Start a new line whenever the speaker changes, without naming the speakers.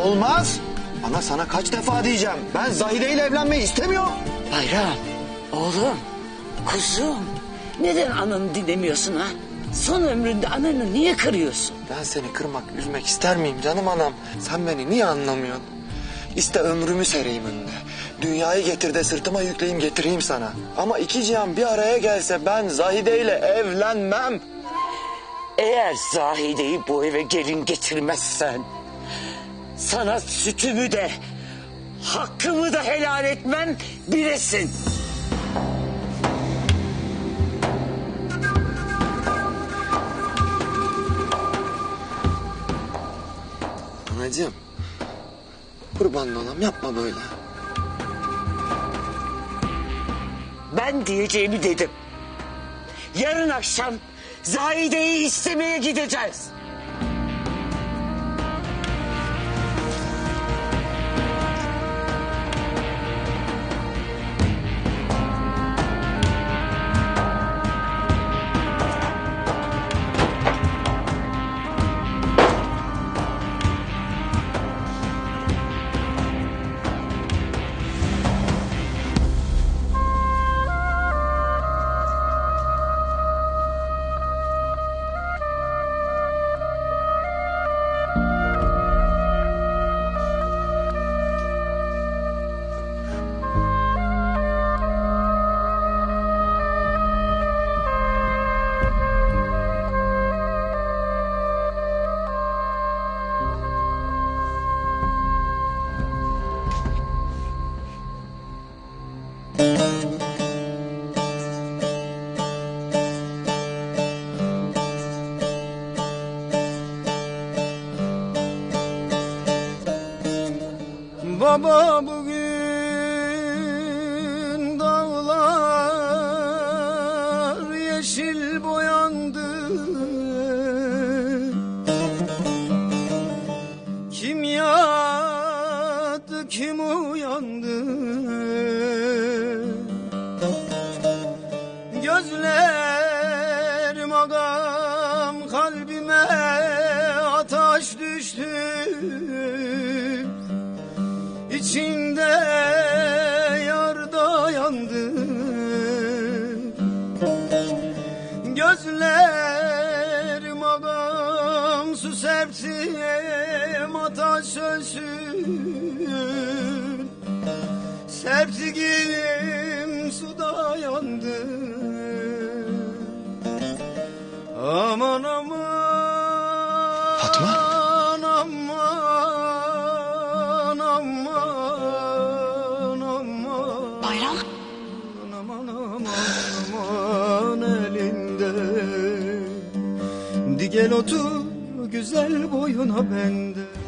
olmaz. Ana sana kaç defa diyeceğim. Ben Zahide ile evlenmeyi istemiyorum.
Bayram, oğlum, kuzum. Neden ananı dinlemiyorsun ha? Son ömründe ananı niye kırıyorsun?
Ben seni kırmak, üzmek ister miyim canım anam? Sen beni niye anlamıyorsun? İste ömrümü sereyim önüne. Dünyayı getir de sırtıma yükleyeyim getireyim sana. Ama iki cihan bir araya gelse ben Zahide ile evlenmem.
Eğer Zahide'yi bu eve gelin getirmezsen... ...sana sütümü de hakkımı da helal etmem bilesin.
Anacığım. Kurban olam yapma böyle.
Ben diyeceğimi dedim. Yarın akşam Zahide'yi istemeye gideceğiz.
Baba bugün dağlar yeşil boyandı. Kim yattı kim uyandı? Gözlerim agam kalbime ateş düştü İçimde yarda yandı. Gözlerim ağam su serptim ateş sönsün Serptiğim suda yandı. Aman aman Aman elinde. Di gel otur güzel boyuna bende